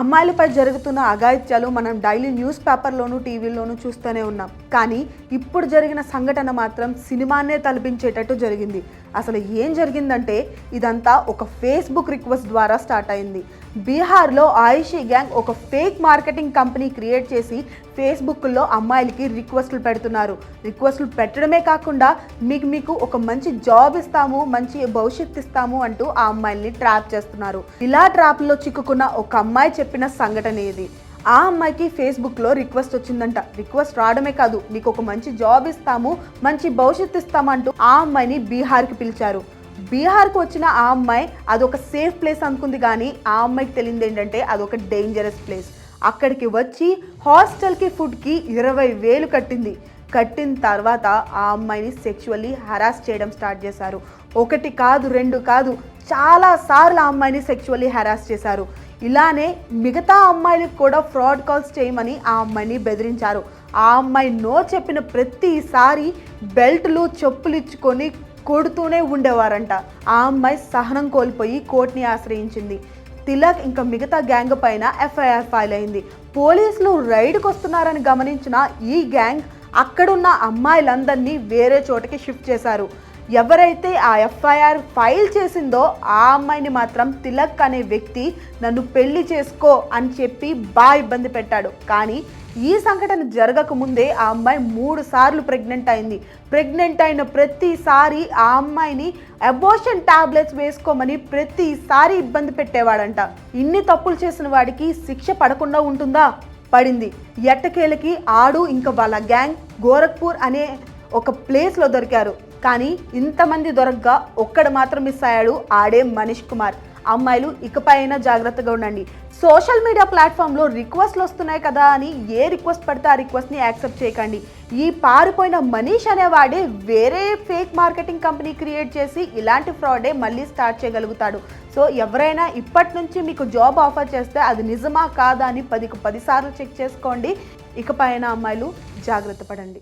అమ్మాయిలపై జరుగుతున్న అఘాయిత్యాలు మనం డైలీ న్యూస్ పేపర్లోను టీవీలోను చూస్తూనే ఉన్నాం. కానీ ఇప్పుడు జరిగిన సంఘటన మాత్రం సినిమానే తలపించేటట్టు జరిగింది. అసలు ఏం జరిగిందంటే ఇదంతా ఒక ఫేస్బుక్ రిక్వెస్ట్ ద్వారా స్టార్ట్ అయింది. బీహార్లో ఆయుషీ గ్యాంగ్ ఒక ఫేక్ మార్కెటింగ్ కంపెనీ క్రియేట్ చేసి ఫేస్బుక్లో అమ్మాయిలకి రిక్వెస్ట్లు పెడుతున్నారు. రిక్వెస్ట్లు పెట్టడమే కాకుండా మీకు మీకు ఒక మంచి జాబ్ ఇస్తాము మంచి భవిష్యత్తు ఇస్తాము అంటూ ఆ అమ్మాయిల్ని ట్రాప్ చేస్తున్నారు. ఇలా ట్రాప్లో చిక్కుకున్న ఒక అమ్మాయి చెప్పిన సంఘటన ఇది ఆ అమ్మాయికి ఫేస్బుక్లో రిక్వెస్ట్ వచ్చిందంట. రిక్వెస్ట్ రావడమే కాదు నీకు ఒక మంచి జాబ్ ఇస్తాము మంచి భవిష్యత్తు ఇస్తామంటూ ఆ అమ్మాయిని బీహార్కి పిలిచారు. బీహార్కు వచ్చిన ఆ అమ్మాయి అదొక సేఫ్ ప్లేస్ అనుకుంది కానీ ఆ అమ్మాయికి తెలియదు ఏంటంటే అదొక డేంజరస్ ప్లేస్ అక్కడికి వచ్చి హాస్టల్కి ఫుడ్కి ఇరవై వేలు కట్టింది. కట్టిన తర్వాత ఆ అమ్మాయిని సెక్చువల్లీ హరాస్ చేయడం స్టార్ట్ చేశారు. ఒకటి కాదు రెండు కాదు చాలా సార్లు ఆ అమ్మాయిని సెక్చువల్లీ హరాస్ చేశారు. ఇలానే మిగతా అమ్మాయిలకు కూడా ఫ్రాడ్ కాల్స్ చేయమని ఆ అమ్మాయిని బెదిరించారు. ఆ అమ్మాయి నో చెప్పిన ప్రతిసారి బెల్ట్లు చెప్పులు ఇచ్చుకొని కొడుతూనే ఉండేవారంట. ఆ అమ్మాయి సహనం కోల్పోయి కోర్టుని ఆశ్రయించింది. తిలక్ ఇంకా మిగతా గ్యాంగ్ పైన ఎఫ్ఐఆర్ ఫైల్ అయింది. పోలీసులు రైడ్కి వస్తున్నారని గమనించిన ఈ గ్యాంగ్ అక్కడున్న అమ్మాయిలందరినీ వేరే చోటకి షిఫ్ట్ చేశారు. ఎవరైతే ఆ ఎఫ్ఐఆర్ ఫైల్ చేసిందో ఆ అమ్మాయిని మాత్రం తిలక్ అనే వ్యక్తి నన్ను పెళ్ళి చేసుకో అని చెప్పి బాగా ఇబ్బంది పెట్టాడు. కానీ ఈ సంఘటన జరగకముందే ఆ అమ్మాయి మూడు సార్లు ప్రెగ్నెంట్ అయింది. ప్రెగ్నెంట్ అయిన ప్రతిసారి ఆ అమ్మాయిని అబోషన్ టాబ్లెట్స్ వేసుకోమని ప్రతిసారి ఇబ్బంది పెట్టేవాడంట. ఇన్ని తప్పులు చేసిన వాడికి శిక్ష పడకుండా ఉంటుందా? పడింది. ఎట్టకేలకి ఆడు ఇంకా వాళ్ళ గ్యాంగ్ గోరఖ్పూర్ అనే ఒక ప్లేస్లో దొరికారు. కానీ ఇంతమంది దొరకగా ఒక్కడు మాత్రం మిస్ అయ్యాడు. ఆడే మనీష్ కుమార్. అమ్మాయిలు ఇకపై జాగ్రత్తగా ఉండండి. సోషల్ మీడియా ప్లాట్ఫామ్లో రిక్వెస్ట్లు వస్తున్నాయి కదా అని ఏ రిక్వెస్ట్ పడితే ఆ రిక్వెస్ట్ని యాక్సెప్ట్ చేయకండి. ఈ పారిపోయిన మనీష్ అనేవాడే వేరే ఫేక్ మార్కెటింగ్ కంపెనీ క్రియేట్ చేసి ఇలాంటి ఫ్రాడే మళ్ళీ స్టార్ట్ చేయగలుగుతాడు. సో ఎవరైనా ఇప్పటి నుంచి మీకు జాబ్ ఆఫర్ చేస్తే అది నిజమా కాదా అని పదికి పదిసార్లు చెక్ చేసుకోండి. ఇకపైన అమ్మాయిలు జాగ్రత్త పడండి.